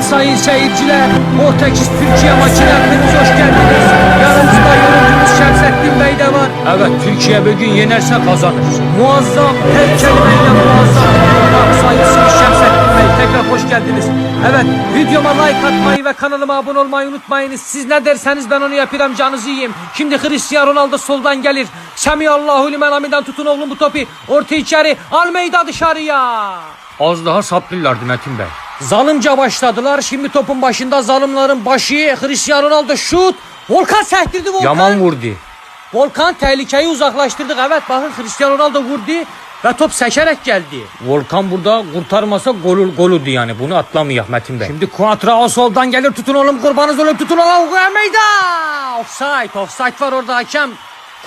sayın seyirciler. Portekiz Türkiye maçına hepiniz hoş geldiniz. Yanımızda yorumcumuz Şemsettin Bey de var. Evet Türkiye bugün yenerse kazanır. Muazzam her kelimeyle muazzam. Bak sayısız Şemsettin Bey tekrar hoş geldiniz. Evet videoma like atmayı ve kanalıma abone olmayı unutmayınız. Siz ne derseniz ben onu yapıram canınızı yiyeyim. Şimdi Cristiano Ronaldo soldan gelir. Semiyallahu limen hamidan tutun oğlum bu topu. Orta içeri Almeyda dışarıya. Az daha saplıyorlardı Metin Bey. Zalimce başladılar. Şimdi topun başında zalimlerin başı Cristiano Ronaldo şut. Volkan sektirdi Volkan. Yaman vurdu. Volkan tehlikeyi uzaklaştırdık. Evet bakın Cristiano Ronaldo vurdu ve top seçerek geldi. Volkan burada kurtarmasa golü golüdü yani. Bunu atlamayacak Metin Bey. Şimdi Cuadrao soldan gelir. Tutun oğlum kurbanız oğlum tutun oğlum. Meyda. Offside. Offside var orada hakem.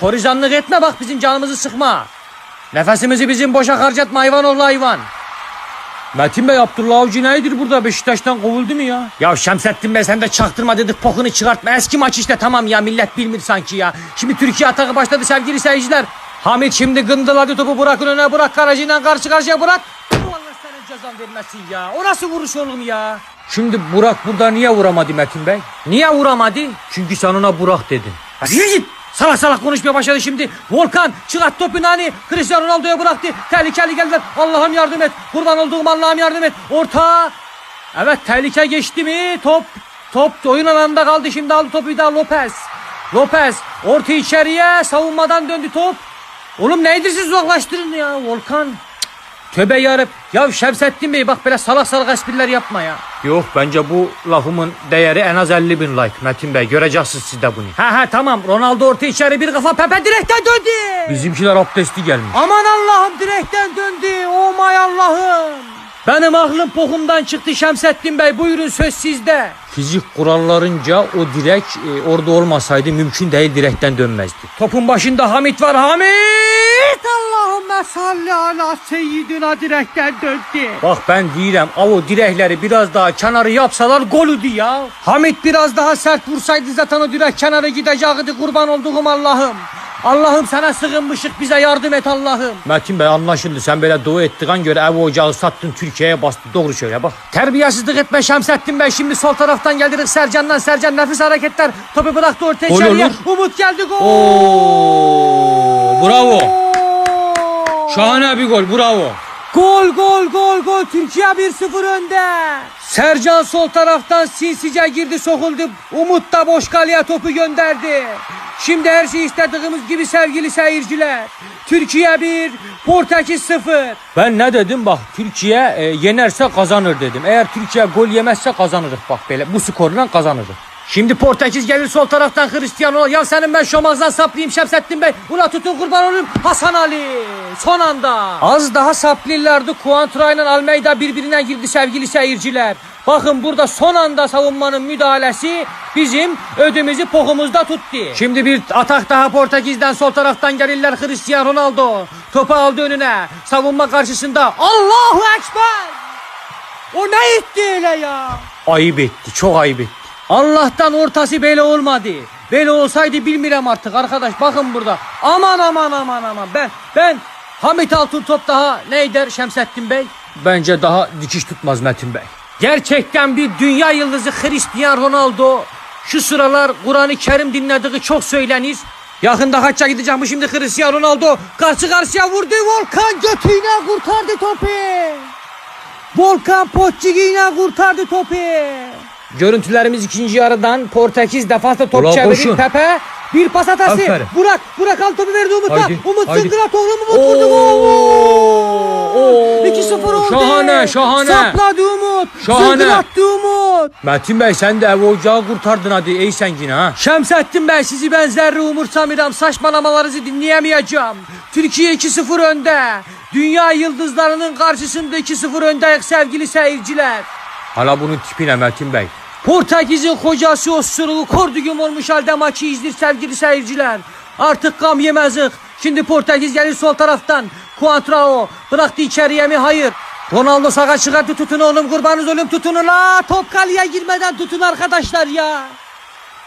Korizanlık etme bak bizim canımızı sıkma. Nefesimizi bizim boşa harcatma hayvan oğlu hayvan. Metin Bey Abdullah Avcı nedir burada Beşiktaş'tan kovuldu mu ya? Ya Şemsettin Bey sen de çaktırma dedik pokunu çıkartma. Eski maç işte tamam ya millet bilmir sanki ya. Şimdi Türkiye atağı başladı sevgili seyirciler. Hamit şimdi gındıladı topu bırakın öne bırak garajıyla karşı karşıya bırak. Allah senin cezan vermesin ya. O nasıl vuruş oğlum ya? Şimdi Burak burada niye vuramadı Metin Bey? Niye vuramadı? Çünkü sen ona Burak dedin. Yürü git. Salak salak konuşmaya başladı şimdi. Volkan çıkart topu nani. Cristiano Ronaldo'ya bıraktı. Tehlikeli geldiler. Allah'ım yardım et. Kurban olduğum Allah'ım yardım et. Orta. Evet tehlike geçti mi? Top. Top oyun alanında kaldı. Şimdi aldı topu bir daha Lopez. Lopez. Orta içeriye. Savunmadan döndü top. Oğlum neydir siz uzaklaştırın ya Volkan. Tövbe yarab. Ya Şemsettin Bey bak böyle salak salak espriler yapma ya. Yok bence bu lafımın değeri en az 50 bin like Metin Bey. Göreceksiniz siz de bunu. Ha ha tamam Ronaldo orta içeri bir kafa Pepe direkten döndü. Bizimkiler abdestli gelmiş. Aman Allah'ım direkten döndü. Oh my Allah'ım. Benim aklım pokumdan çıktı Şemsettin Bey. Buyurun söz sizde. Fizik kurallarınca o direk e, orada olmasaydı mümkün değil direkten dönmezdi. Topun başında Hamit var. Hamit! Allahümme salli ala seyyidina direkten döndü. Bak ben diyeceğim o direkleri biraz daha kenarı yapsalar golüdü ya. Hamit biraz daha sert vursaydı zaten o direk kenarı gidecekti kurban olduğum Allah'ım. Allah'ım sana sığınmışık bize yardım et Allah'ım. Metin Bey anlaşıldı sen böyle dua ettiğin göre ev ocağı sattın Türkiye'ye bastın doğru söyle bak. Terbiyesizlik etme Şemsettin Bey şimdi sol taraftan geldik Sercan'dan Sercan nefis hareketler topu bıraktı ortaya Gol içeriye. olur. Umut geldi gol. Oo, bravo. Şahane bir gol bravo. Gol gol gol gol Türkiye 1-0 önde. Sercan sol taraftan sinsice girdi sokuldu. Umut da boş kaleye topu gönderdi. Şimdi her şey istediğimiz gibi sevgili seyirciler. Türkiye 1, Portekiz 0. Ben ne dedim bak Türkiye e, yenerse kazanır dedim. Eğer Türkiye gol yemezse kazanırız bak böyle bu skorla kazanırız. Şimdi Portekiz gelir sol taraftan Cristiano. Ya senin ben şomazdan saplayayım Şemsettin Bey. Ula tutun kurban olayım Hasan Ali. Son anda. Az daha saplıyorlardı. Kuantra ile Almeida birbirine girdi sevgili seyirciler. Bakın burada son anda savunmanın müdahalesi bizim ödümüzü pokumuzda tuttu. Şimdi bir atak daha Portekiz'den sol taraftan gelirler Cristiano Ronaldo. Topu aldı önüne. Savunma karşısında. Allahu Ekber. O ne etti öyle ya? Ayıp etti. Çok ayıp etti. Allah'tan ortası böyle olmadı. Böyle olsaydı bilmirem artık arkadaş. Bakın burada. Aman aman aman aman. Ben ben Hamit Altın top daha ne der Şemsettin Bey? Bence daha dikiş tutmaz Metin Bey. Gerçekten bir dünya yıldızı Cristiano Ronaldo. Şu sıralar Kur'an-ı Kerim dinlediği çok söylenir. Yakında haçça gideceğim şimdi Cristiano Ronaldo. Karşı karşıya vurdu. Volkan götüyle kurtardı topu. Volkan Poççigi'yle kurtardı topu. Görüntülerimiz ikinci yarıdan Portekiz defansta top koşun. Pepe bir pas hatası. Aferin. Burak, Burak al topu verdi Umut'a. Haydi, Umut. Sıngıra doğru Umut vurdu. Oo, 2-0 oldu. şahane, şahane. Sapladı Umut. Şahane. Zıngırattı Umut. Metin Bey sen de ev ocağı kurtardın hadi ey sen yine ha. Şemsettin Bey sizi ben zerre umursamıyorum. Saçmalamalarınızı dinleyemeyeceğim. Türkiye 2-0 önde. Dünya yıldızlarının karşısında 2-0 önde sevgili seyirciler. Hala bunun tipine Metin Bey. Portekiz'in kocası osurulu kordugum olmuş halde maçı izlir sevgili seyirciler. Artık gam yemezdik. Şimdi Portekiz gelir sol taraftan. Cuadrao bıraktı içeriye mi? Hayır. Ronaldo sağa çıkarttı tutun oğlum kurbanınız oğlum tutunun la. Top kaleye girmeden tutun arkadaşlar ya.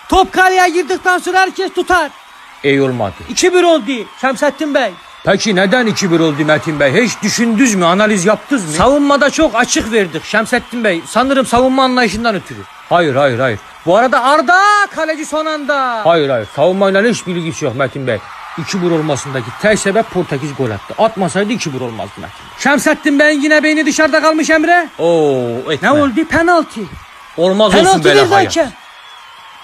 Top kaleye girdikten sonra herkes tutar. Ey olmadı. 2-1 oldu Şemsettin Bey. Peki neden 2-1 oldu Metin Bey? Hiç düşündünüz mü? Analiz yaptınız mı? Savunmada çok açık verdik Şemsettin Bey. Sanırım savunma anlayışından ötürü. Hayır hayır hayır. Bu arada Arda kaleci son anda. Hayır hayır. Savunmayla hiç bilgisi yok Metin Bey. 2-1 olmasındaki tek sebep Portekiz gol attı. Atmasaydı 2-1 olmazdı Metin Bey. Şemsettin Bey'in yine beyni dışarıda kalmış Emre. Oo, etme. Ne oldu? Penaltı. Olmaz olsun Penaltı böyle verdi hayat.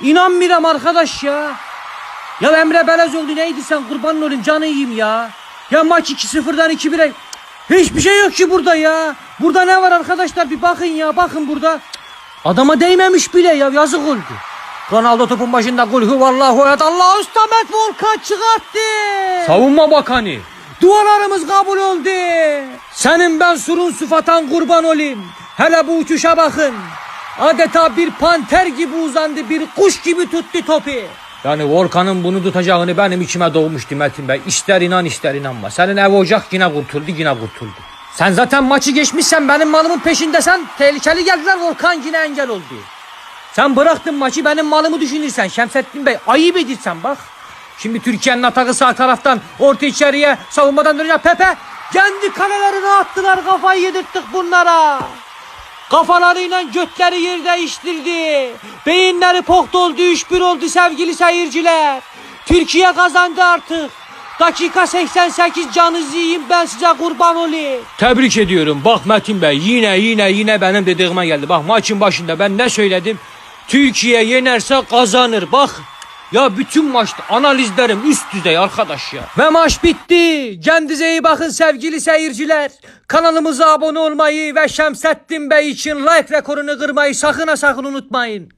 İnanmıyorum arkadaş ya. Ya Emre Belezoğlu neydi sen kurban olayım canı yiyeyim ya. Ya maç 2-0'dan 2-1'e. Hiçbir şey yok ki burada ya. Burada ne var arkadaşlar bir bakın ya bakın burada. Adama değmemiş bile ya yazık oldu. Ronaldo topun başında gol huvallahu ehad Allah üstamet Volkan çıkarttı. Savunma bakanı. Dualarımız kabul oldu. Senin ben surun sıfatan kurban olayım. Hele bu uçuşa bakın. Adeta bir panter gibi uzandı, bir kuş gibi tuttu topu. Yani Volkan'ın bunu tutacağını benim içime doğmuştu Metin Bey. İster inan ister inanma. Senin ev ocak yine kurtuldu yine kurtuldu. Sen zaten maçı geçmişsen benim malımın peşindesen tehlikeli geldiler Volkan yine engel oldu. Sen bıraktın maçı benim malımı düşünürsen Şemsettin Bey ayıp edirsen bak. Şimdi Türkiye'nin atağı sağ taraftan orta içeriye savunmadan dönünce Pepe kendi kalelerine attılar kafayı yedirttik bunlara. Kafalarıyla götleri yer değiştirdi. Beyinleri poktu oldu 3-1 oldu sevgili seyirciler. Türkiye kazandı artık. Dakika 88 canınızı yiyeyim ben size kurban olayım. Tebrik ediyorum. Bak Metin Bey yine yine yine benim dediğime geldi. Bak maçın başında ben ne söyledim? Türkiye yenerse kazanır. Bak ya bütün maçta analizlerim üst düzey arkadaş ya. Ve maç bitti. Kendinize iyi bakın sevgili seyirciler. Kanalımıza abone olmayı ve Şemsettin Bey için like rekorunu kırmayı sakın ha sakın unutmayın.